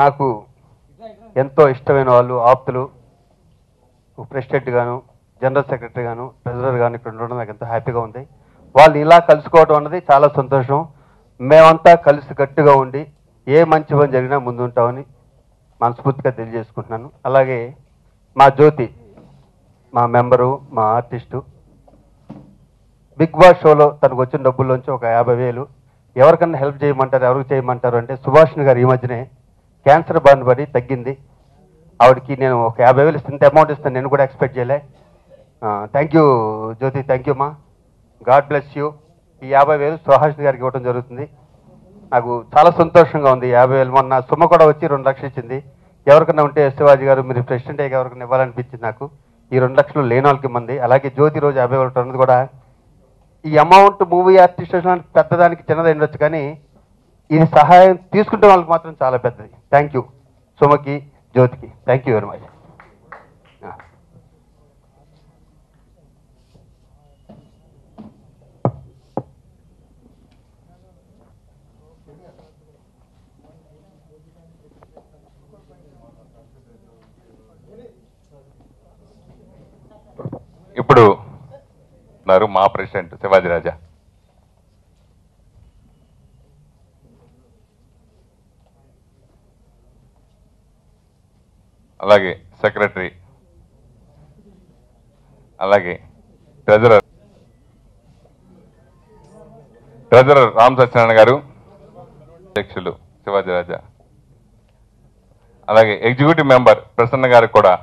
నాకు ఎంతో ఇష్టమైన వాళ్ళు ఆప్తులు ప్రెసిడెంట్ గాను జనరల్ సెక్రటరీ గాను ట్రెజరర్ గాను ఇక్కడ ఉండడం నాకు ఎంతో హ్యాపీగా ఉంది. వాళ్ళు ఇలా కలుసుకోవడం అన్నది చాలా సంతోషం. మేమంతా కలిసి గట్టిగా ఉండి ఏ మంచి పని జరిగినా ముందుంటామని మనస్ఫూర్తిగా తెలియజేసుకుంటున్నాను. అలాగే మా జ్యోతి మా మెంబరు మా ఆర్టిస్టు బిగ్ బాస్ షోలో తనకు వచ్చిన డబ్బుల్లోంచి ఒక యాభై వేలు ఎవరికన్నా హెల్ప్ చేయమంటారు ఎవరికి చేయమంటారు అంటే సుభాష్ని గారు ఈ మధ్యనే క్యాన్సర్ బారిన పడి తగ్గింది. ఆవిడకి నేను ఒక యాభై వేలు ఇస్తుంది అమౌంట్ ఇస్తాను నేను కూడా ఎక్స్పెక్ట్ చేయలే. Thank you Jyothi thank you మా. గాడ్ బ్లెస్ యూ ఈ యాభై వేలు సుహాషిణి గారికి ఇవ్వడం జరుగుతుంది. నాకు చాలా సంతోషంగా ఉంది యాభై వేలు. మొన్న సుమ కూడా వచ్చి రెండు లక్షలు ఇచ్చింది. ఎవరికైనా ఉంటే శివాజీ గారు మీరు ప్రెసిడెంట్ అయ్యి ఎవరికైనా ఇవ్వాలనిపించింది నాకు. ఈ రెండు లక్షలు లేని వాళ్ళకి మంది అలాగే జ్యోతి రోజు యాభై వేలు కూడా ఈ అమౌంట్ మూవీ ఆర్టిస్ట్ పెద్దదానికి చిన్నది ఉండొచ్చు కానీ ఈ సహాయం తీసుకుంటే వాళ్ళకి మాత్రం చాలా పెద్దది. థ్యాంక్ యూ సుమకి జ్యోతికి. థ్యాంక్ యూ వెరీ మచ్ ఇప్పుడు ఉన్నారు మా ప్రెసిడెంట్ శివాజీ రాజా. అలాగే సెక్రటరీ అలాగే ట్రెజరర్. ట్రెజరర్ రామ్ సత్యనారాయణ గారు అధ్యక్షులు శివాజీ రాజా. అలాగే ఎగ్జిక్యూటివ్ మెంబర్ ప్రసన్న గారు కూడా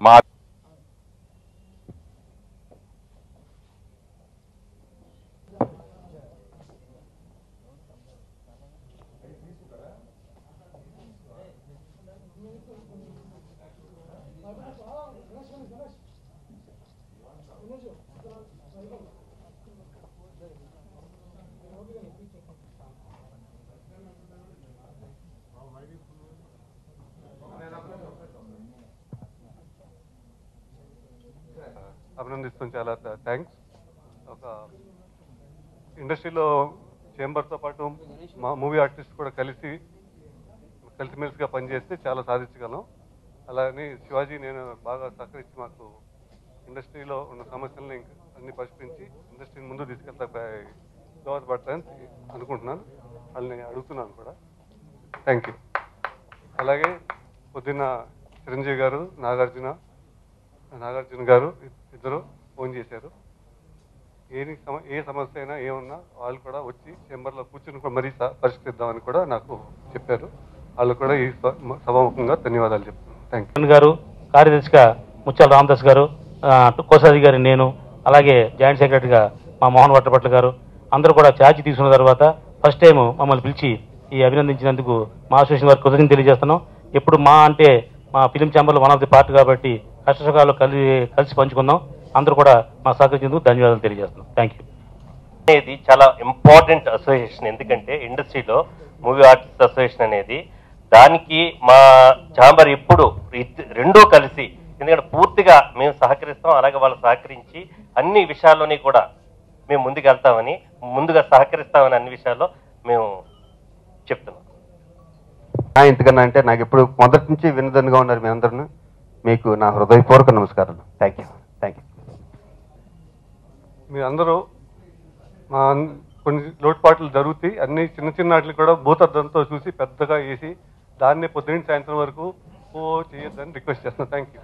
మా అభినందిస్తాం చాలా. థ్యాంక్స్ ఒక ఇండస్ట్రీలో చేంబర్తో పాటు మా మూవీ ఆర్టిస్ట్ కూడా కలిసి కలిసిమెలిసిగా పనిచేస్తే చాలా సాధించగలం. అలానే శివాజీ నేను బాగా సహకరించి మాకు ఇండస్ట్రీలో ఉన్న సమస్యలను ఇంకా అన్ని పరిష్కరించి ఇండస్ట్రీని ముందు తీసుకెళ్తా దోహదపడతాయని అనుకుంటున్నాను. వాళ్ళని అడుగుతున్నాను కూడా. థ్యాంక్ యూ అలాగే పొద్దున్న చిరంజీవి గారు నాగార్జున నాగార్జున గారు ఇద్దరు ఫోన్ చేశారు. ఏ సమ ఏ సమస్య అయినా ఏమన్నా వాళ్ళు కూడా వచ్చి చేంబర్లో కూర్చుని కూడా మరీ స- పరిష్కరిద్దామని కూడా నాకు చెప్పారు. వాళ్ళు కూడా ఈ సభాముఖంగా ధన్యవాదాలు చెప్తున్నాను. థ్యాంక్ యూ గారు కార్యదర్శిగా ముత్యాల రామదాస్ గారు ఆ, కోశాది గారి నేను అలాగే జాయింట్ సెక్రటరీగా మా మోహన్ వట్టపట్ల గారు అందరూ కూడా ఛార్జ్ తీసుకున్న తర్వాత ఫస్ట్ టైం మమ్మల్ని పిలిచి ఈ అభినందించినందుకు మా అసోసియేషన్ వారికి కృతజ్ఞత తెలియజేస్తున్నాం. ఎప్పుడు మా అంటే మా ఫిలిం ఛాంబర్లో వన్ ఆఫ్ ది పార్ట్ కాబట్టి కష్టసుఖాలు కలిసి కలిసి పంచుకుందాం. అందరూ కూడా మా సహకరించేందుకు ధన్యవాదాలు తెలియజేస్తున్నాం. థ్యాంక్ యూ అనేది చాలా ఇంపార్టెంట్ అసోసియేషన్ ఎందుకంటే ఇండస్ట్రీలో మూవీ ఆర్టిస్ట్ అసోసియేషన్ అనేది దానికి మా ఛాంబర్ ఎప్పుడు రెండూ కలిసి ఎందుకంటే పూర్తిగా మేము సహకరిస్తాం అలాగే వాళ్ళు సహకరించి అన్ని విషయాల్లోని కూడా మేము ముందుకు వెళ్తామని ముందుగా సహకరిస్తామని అన్ని విషయాల్లో మేము చెప్తున్నాం. ఎందుకన్నా అంటే నాకు ఇప్పుడు మొదటి నుంచి వినదన్నుగా ఉన్నారు మీ అందరూ. మీకు నా హృదయపూర్వక నమస్కారాలు. థ్యాంక్ యూ థ్యాంక్ యూ మీరందరూ మా కొన్ని లోటుపాట్లు జరుగుతాయి. అన్ని చిన్న చిన్న వాటిని కూడా భూతద్దంతో చూసి పెద్దగా వేసి దాన్నే పొద్దున్న సాయంత్రం వరకు ఓ చేయొద్దని రిక్వెస్ట్ చేస్తున్నాను థ్యాంక్ యూ